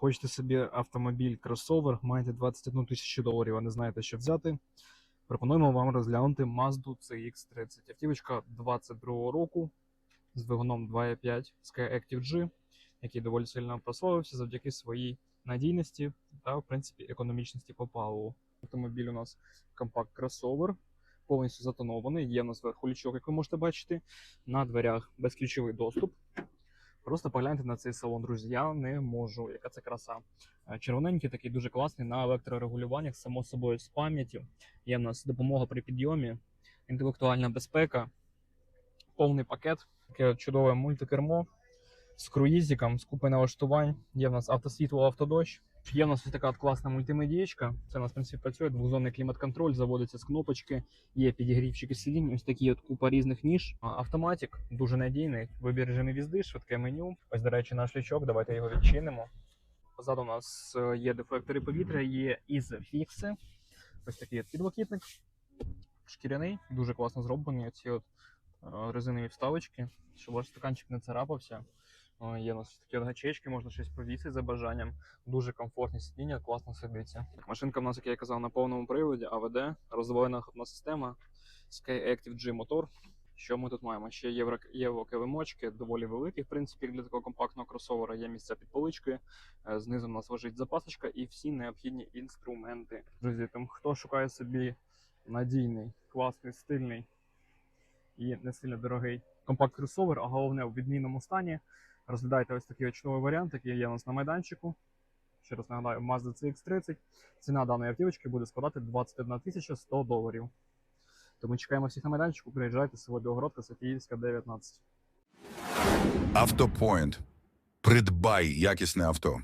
Хочете собі автомобіль кросовер, маєте 21 тисячу доларів, а не знаєте, що взяти. Пропонуємо вам розглянути Mazda CX-30. Автівочка 22 року з двигуном 2.5 Skyactiv G, який доволі сильно прославився завдяки своїй надійності та, в принципі, економічності по паливу. Автомобіль у нас компакт кросовер, повністю затонований. Є у нас зверху лючок, як ви можете бачити. На дверях безключовий доступ. Просто погляньте на цей салон, друзі. Я не можу. Яка це краса. Е, Червоненький такий дуже класний на електрорегулюваннях, само собою з пам'яттю. Є в нас допомога при підйомі, інтелектуальна безпека, повний пакет, таке чудове мультикермо з круїзиком, з купи налаштувань. Є в нас автосвітло, автодощ. Є в нас ось така от класна мультимедієчка. Це у нас в принципі працює двозонний клімат-контроль, заводиться з кнопочки, є підігрівчики сидінь, ось такі от купа різних ніж. Автоматик дуже надійний. Вибір режимів їзди, швидке меню. Ось, до речі, наш лючок. Давайте його відчинимо. Позаду у нас е, є дефлектори повітря, є ізофікси. Ось такий от підлокітник. Шкіряний, дуже класно зроблений. Ці от е, резинові вставочки, щоб ваш стаканчик не царапався. Є у нас такі от гачечки, можна щось повісити за бажанням. Дуже комфортні сидіння, класно сидиться. Машинка в нас, як я казав, на повному приводі, АВД, роздвоєна ходна система, Skyactiv G мотор. Що ми тут маємо? Ще євро, євокевимочки, доволі великі, в принципі, для такого компактного кросовера є місця під поличкою. Е, Знизу у нас лежить запасочка і всі необхідні інструменти. Друзі, там хто шукає собі надійний, класний, стильний і не сильно дорогий компакт кросовер, а головне в відмінному стані. Розглядайте ось такий от варіант, який є у нас на майданчику. Ще раз нагадаю, Mazda CX-30. Ціна даної автівочки буде складати 21 тисяча 100 доларів. Тому чекаємо всіх на майданчику. Приїжджайте село Білогородка, Софіївська, 19. Автопоінт. Придбай якісне авто.